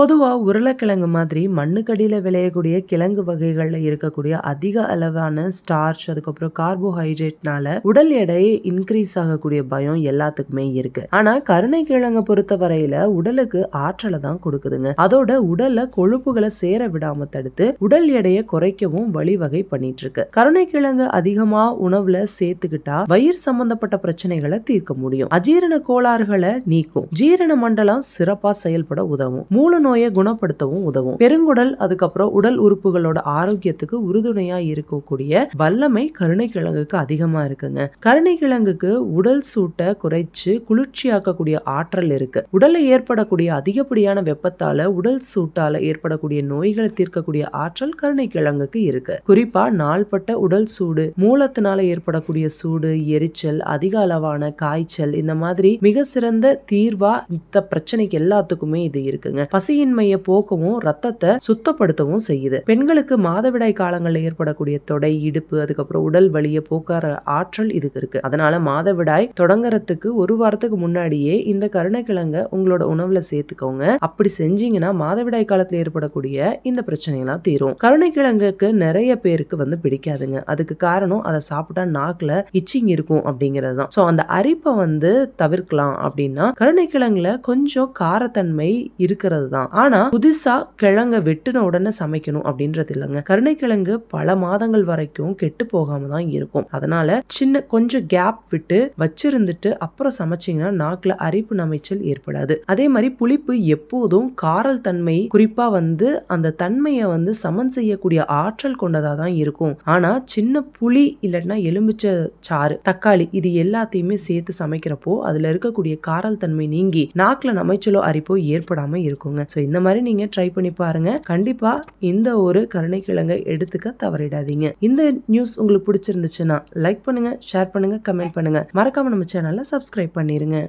பொதுவா உருளைக்கிழங்கு மாதிரி மண்ணுக்கடியில் விளையக்கூடிய கிழங்கு வகைகள்ல இருக்கக்கூடிய அதிக அளவான ஸ்டார்ச் அதுக்கப்புறம் கார்போஹைட்ரேட்னால உடல் எடை இன்க்ரீஸ் ஆகக்கூடிய பயம் எல்லாத்துக்குமே இருக்கு. ஆனா கருணை கிழங்கை பொறுத்த வரையில உடலுக்கு ஆற்றலை தான் கொடுக்குதுங்க. அதோட உடல்ல கொழுப்புகளை சேர விடாம தடுத்து உடல் எடையை குறைக்கவும் வழிவகை பண்ணிட்டு இருக்கு கருணை கிழங்கு அதிகமா உணவுல சேர்த்துக்கிட்டா வயிறு சம்பந்தப்பட்ட பிரச்சனைகளை தீர்க்க முடியும். அஜீரண கோளாறுகளை நீக்கும். ஜீரண மண்டலம் சிறப்பா செயல்பட உதவும். மூல நோயை குணப்படுத்தவும் உதவும். பெருங்குடல் அதுக்கப்புறம் உடல் உறுப்புகளோட ஆரோக்கியத்துக்கு உறுதுணையா இருக்கக்கூடிய வல்லமை கருணைக்கிழங்குக்கு அதிகமா இருக்குங்க. கருணைக்கிழங்குக்கு உடல் சூட்டை குறைச்சு குளிர்ச்சியாக்கக்கூடிய ஆற்றல் இருக்கு. உடல்ல ஏற்படக்கூடிய அதிகப்படியான வெப்பத்தால உடல் சூட்டால ஏற்படக்கூடிய நோய்களை தீர்க்கக்கூடிய ஆற்றல் கருணைக்கிழங்குக்கு இருக்கு. குறிப்பா நாள்பட்ட உடல் சூடு மூலத்தினால ஏற்படக்கூடிய சூடு எரிச்சல் அதிக அளவான காய்ச்சல் இந்த மாதிரி மிக சிறந்த தீர்வா இந்த பிரச்சனைக்கு எல்லாத்துக்குமே இது இருக்குங்க. பசியின்மையை போக்கவும் ரத்தத்தை சுத்தப்படுத்தவும் செய்யுது. பெண்களுக்கு மாதவிடாய் காலங்களில் ஏற்படக்கூடிய தொடை இடுப்பு அதுக்கப்புறம் உடல் வலியை போக்கார ஆற்றல் இதுக்கு இருக்கு. அதனால மாதவிடாய் தொடங்குறதுக்கு ஒரு வாரத்துக்கு முன்னாடியே இந்த கருணைக்கிழங்க உங்களோட உணவுல சேர்த்துக்கோங்க. அப்படி செஞ்சீங்கன்னா மாதவிடாய் காலத்துல ஏற்படக்கூடிய இந்த பிரச்சனைலாம் தீரும். கருணைக்கிழங்குக்கு நிறைய பேருக்கு வந்து பிடிக்காதுங்க. அதுக்கு காரணம் அதை சாப்பிட்டா நாக்குல இச்சிங் இருக்கும் அப்படிங்கிறது தான். ஸோ அந்த அரிப்பை வந்து தவிர்க்கலாம் அப்படின்னா கருணைக்கிழங்குல கொஞ்சம் காரத்தன்மை இருக்கிறது தான். ஆனா புதுசா கிழங்க வெட்டின உடனே சமைக்கணும் அப்படின்றது இல்லைங்க. கருணைக்கிழங்கு பல மாதங்கள் வரைக்கும் கெட்டு போகாம தான் இருக்கும். அதனால சின்ன கொஞ்சம் கேப் விட்டு வச்சிருந்துட்டு அப்புறம் சமைச்சீங்கன்னா நாக்குல அரிப்பு நமைச்சல் ஏற்படாது. அதே மாதிரி புளிப்பு எப்போதும் காரல் தன்மை குறிப்பா வந்து அந்த தன்மையை வந்து சமன் செய்யக்கூடிய ஆற்றல் கொண்டதா தான் இருக்கும். ஆனா சின்ன புளி இல்லைன்னா எலுமிச்சை சாறு தக்காளி இது எல்லாத்தையுமே சேர்த்து சமைக்கிறப்போ அதுல இருக்கக்கூடிய காரல் தன்மை நீங்கி நாக்குல நமைச்சலோ அரிப்போ ஏற்படாம இருக்குங்க. ஸோ இந்த மாதிரி நீங்கள் ட்ரை பண்ணி பாருங்கள் கண்டிப்பாக இந்த ஒரு கருணைக்கிழங்கை எடுத்துக்க தவறிடாதீங்க. இந்த நியூஸ் உங்களுக்கு பிடிச்சிருந்துச்சுன்னா லைக் பண்ணுங்கள் ஷேர் பண்ணுங்கள் கமெண்ட் பண்ணுங்கள் மறக்காமல் நம்ம சேனலை சப்ஸ்கிரைப் பண்ணிடுங்க